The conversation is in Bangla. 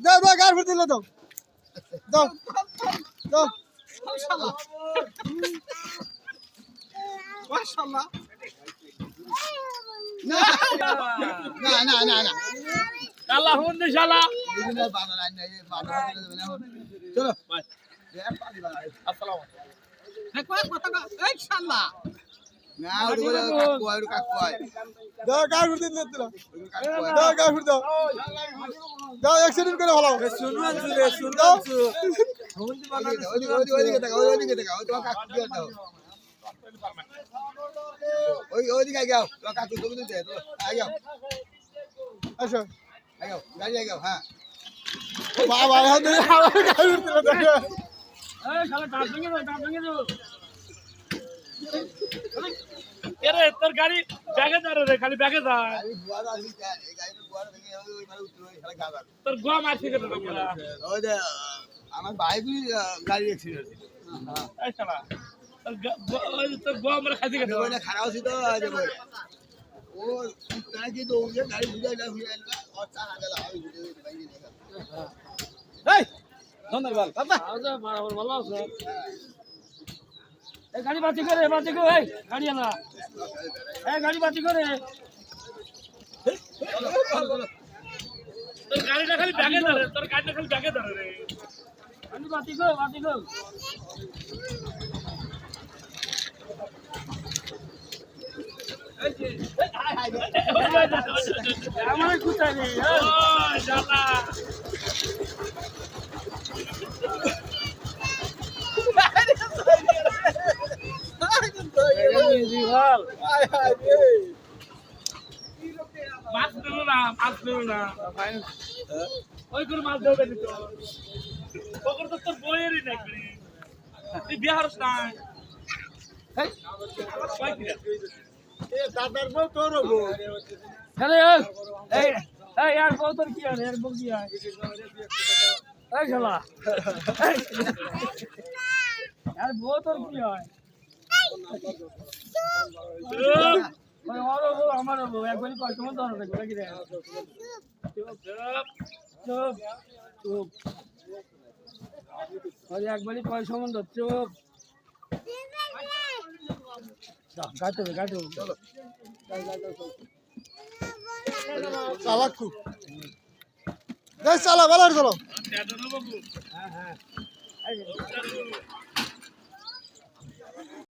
দাও দাও গাড়ি দিলে দাও দাও দাও মাশাআল্লাহ। না না না না হুন্দি শালা চলো কয় ওইদিকে যাও কাকু তুলতে তো। যাও। আসো। গাড়ি যাও হ্যাঁ। বাবা গাড়ি তোর গাড়ি ব্যাগে ধরে রে খালি ব্যাগে গাদা তোর গোয়া মারছে যে আমার বাইকই গাড়ি অ্যাক্সিডেন্ট যে তোর গোয়া মারা খাইছে খারাপ ছিল ও তাই কি দৌড়ে গাড়ি বুঝাই না বুঝাই না ধন্যবাদ আচ্ছা ভালো আছে এই গাড়ি বাতি করে বাতি করে এই গাড়ি আনা এই গাড়ি বাতি করে তোর গাড়িটা খালি ব্যাগে ধরে তোর গাড়িটা খালি ব্যাগে রে গাড়ি বাতি মাছ দেবো না হ্যাঁ? ওই করে মাছ দেবে ওগুলো তো তোর বইয়েরই নাকি তুই বিহারস না। হ্যাঁ? দাদার বউ তোর বউ হ্যালো এই এই আর বউ তোর কি আর? এর বউ কি আর? এই শালা। আর বউ কি হয়? একবারই কয় সম্বন্ধ চুপ গাইতে হবে গাইতে হবে চলো চালাক খুব চালা ভালো চলো। হ্যাঁ হ্যাঁ